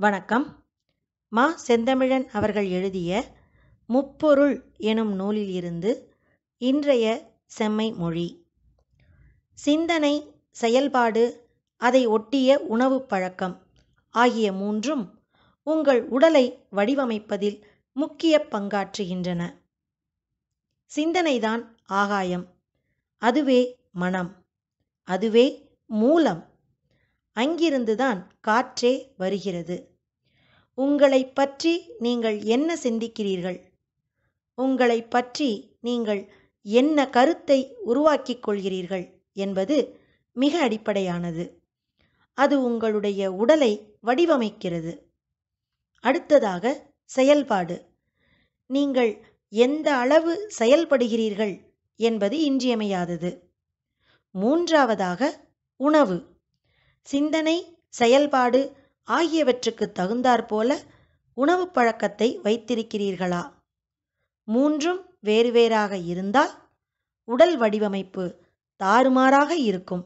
வணக்கம். மா செந்தமிழன் அவர்கள் எழுதிய முப்பொருள் எனும் நூலில் இருந்து இன்றைய செம்மை மொழி. சிந்தனை செயல்பாடு அதை ஒட்டிய உணவுப் பழக்கம் ஆகிய மூன்றும் உங்கள் உடலை வடிவமைப்பதில் முக்கிய பங்காற்றுகின்றன. சிந்தனைதான் ஆகாயம் அதுவே மனம் அதுவே மூலம். அங்கிருந்துதான் காற்றே வருகிறது. உங்களைப் பற்றி நீங்கள் என்ன சிந்திக்கிறீர்கள்? உங்களைப் பற்றி நீங்கள் என்ன கருத்தை உருவாக்கிக் கொள்கிறீர்கள் என்பது மிக அடிப்படையானது. அது உங்களுடைய உடலை வடிவமைக்கிறது. அடுத்ததாக செயல்பாடு. நீங்கள் எந்த அளவு செயல்படுகிறீர்கள் என்பது இன்றியமையாதது. மூன்றாவதாக உணவு. சிந்தனை செயல்பாடு ஆகியவற்றுக்கு தகுந்தாற்போல உணவு பழக்கத்தை வைத்திருக்கிறீர்களா? மூன்றும் வேறு வேறாக இருந்தால் உடல் வடிவமைப்பு தாறுமாறாக இருக்கும்.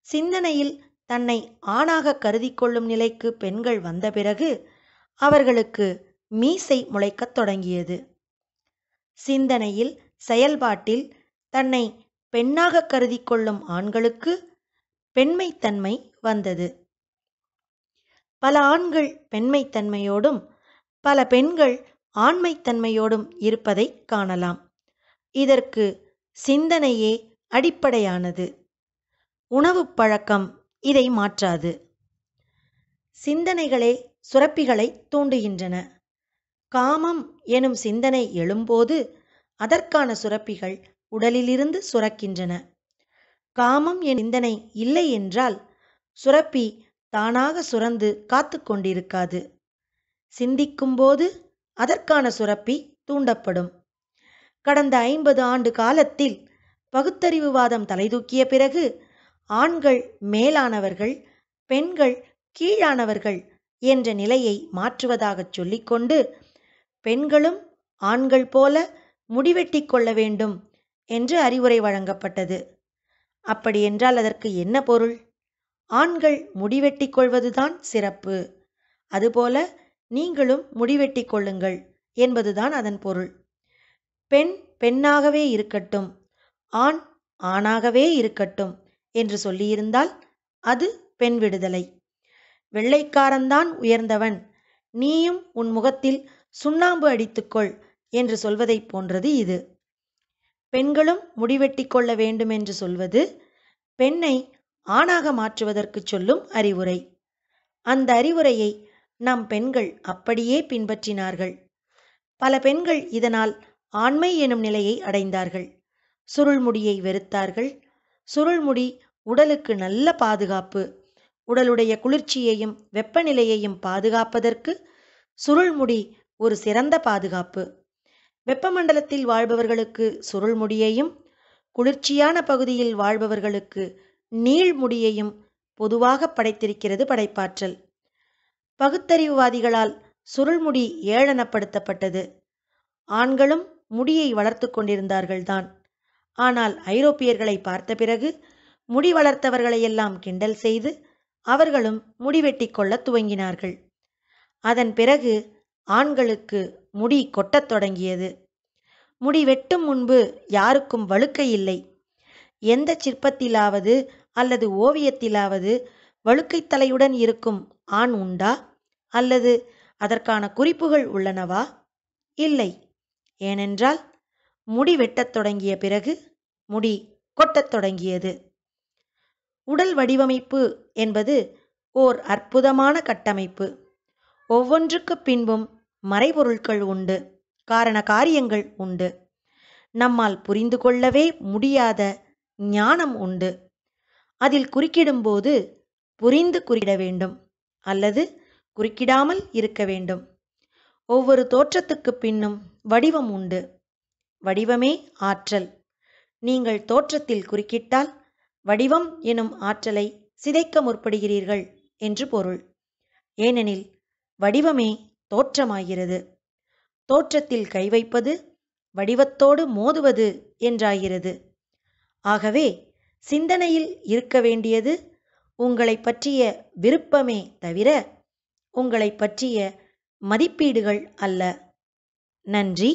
சிந்தனையில் தன்னை ஆணாக கருதி கொள்ளும் நிலைக்கு பெண்கள் வந்த பிறகு அவர்களுக்கு மீசை முளைக்கத் தொடங்கியது. சிந்தனையில் செயல்பாட்டில் தன்னை பெண்ணாக கருதி கொள்ளும் ஆண்களுக்கு பெண்மைத்தன்மை வந்தது. பல ஆண்கள் பெண்மைத்தன்மையோடும் பல பெண்கள் ஆண்மைத்தன்மையோடும் இருப்பதை காணலாம். இதற்கு சிந்தனையே அடிப்படையானது. உணவு பழக்கம் இதை மாற்றாது. சிந்தனைகளே சுரப்பிகளை தூண்டுகின்றன. காமம் எனும் சிந்தனை எழும்போது அதற்கான சுரப்பிகள் உடலிலிருந்து சுரக்கின்றன. காமம் என் சிந்தனை இல்லை என்றால் சுரப்பி தானாக சுரந்து காத்து கொண்டிருக்காது. சிந்திக்கும்போது அதற்கான சுரப்பி தூண்டப்படும். கடந்த ஐம்பது ஆண்டு காலத்தில் பகுத்தறிவுவாதம் தலைதூக்கிய பிறகு ஆண்கள் மேலானவர்கள் பெண்கள் கீழானவர்கள் என்ற நிலையை மாற்றுவதாகச் சொல்லிக்கொண்டு பெண்களும் ஆண்கள் போல முடிவெட்டி கொள்ள வேண்டும் என்று அறிவுரை வழங்கப்பட்டது. அப்படியென்றால் அதற்கு என்ன பொருள்? ஆண்கள் முடிவெட்டி கொள்வதுதான் சிறப்பு. அதுபோல நீங்களும் முடிவெட்டி கொள்ளுங்கள் என்பதுதான் அதன் பொருள். பெண் பெண்ணாகவே இருக்கட்டும் ஆண் ஆணாகவே இருக்கட்டும் என்று சொல்லியிருந்தால் அது பெண் விடுதலை. வெள்ளைக்காரன்தான் உயர்ந்தவன் நீயும் உன் முகத்தில் சுண்ணாம்பு அடித்துக்கொள் என்று சொல்வதைப் போன்றது இது. பெண்களும் முடிவெட்டி கொள்ள வேண்டும் என்று சொல்வது பெண்ணை ஆணாக மாற்றுவதற்கு சொல்லும் அறிவுரை. அந்த அறிவுரையை நம் பெண்கள் அப்படியே பின்பற்றினார்கள். பல பெண்கள் இதனால் ஆண்மை எனும் நிலையை அடைந்தார்கள். சுருள்முடியை வெறுத்தார்கள். சுருள்முடி உடலுக்கு நல்ல பாதுகாப்பு உடலுடைய குளிர்ச்சியையும் வெப்பநிலையையும் பாதுகாப்பதற்கு சுருள்முடி ஒரு சிறந்த பாதுகாப்பு. வெப்பமண்டலத்தில் வாழ்பவர்களுக்கு சுருள்முடியையும் குளிர்ச்சியான பகுதியில் வாழ்பவர்களுக்கு நீள்முடியையும் பொதுவாக படைத்திருக்கிறது படைப்பாற்றல். பகுத்தறிவுவாதிகளால் சுருள்முடி ஏளனப்படுத்தப்பட்டது. ஆண்களும் முடியை வளர்த்து கொண்டிருந்தார்கள்தான். ஆனால் ஐரோப்பியர்களை பார்த்த பிறகு முடி வளர்த்தவர்களையெல்லாம் கிண்டல் செய்து அவர்களும் முடிவெட்டி கொள்ள துவங்கினார்கள். அதன் பிறகு ஆண்களுக்கு முடி கொட்டத் தொடங்கியது. முடி வெட்டும் முன்பு யாருக்கும் வழுக்கை இல்லை. எந்த சிற்பத்திலாவது அல்லது ஓவியத்திலாவது வழுக்கைத் தலையுடன் இருக்கும் ஆண் உண்டா? அல்லது அதற்கான குறிப்புகள் உள்ளனவா? இல்லை. ஏனென்றால் முடி வெட்டத் தொடங்கிய பிறகு முடி கொட்டத் தொடங்கியது. உடல் வடிவமைப்பு என்பது ஓர் அற்புதமான கட்டமைப்பு. ஒவ்வொன்றுக்கு பின்பும் மறைபொருட்கள் உண்டு காரண காரியங்கள் உண்டு. நம்மால் புரிந்து கொள்ளவே முடியாத ஞானம் உண்டு. அதில் குறுக்கிடும்போது புரிந்து குறிக்கிட வேண்டும் அல்லது குறுக்கிடாமல் இருக்க வேண்டும். ஒவ்வொரு தோற்றத்துக்கு பின்னும் வடிவம் உண்டு. வடிவமே ஆற்றல். நீங்கள் தோற்றத்தில் குறுக்கிட்டால் வடிவம் எனும் ஆற்றலை சிதைக்க முற்படுகிறீர்கள் என்று பொருள். ஏனெனில் வடிவமே தோற்றமாகிறது. தோற்றத்தில் கை வைப்பது வடிவத்தோடு மோதுவது என்றாகிறது. ஆகவே சிந்தனையில் இருக்க வேண்டியது உங்களை பற்றிய விருப்பமே தவிர உங்களை பற்றிய மதிப்பீடுகள் அல்ல. நன்றி.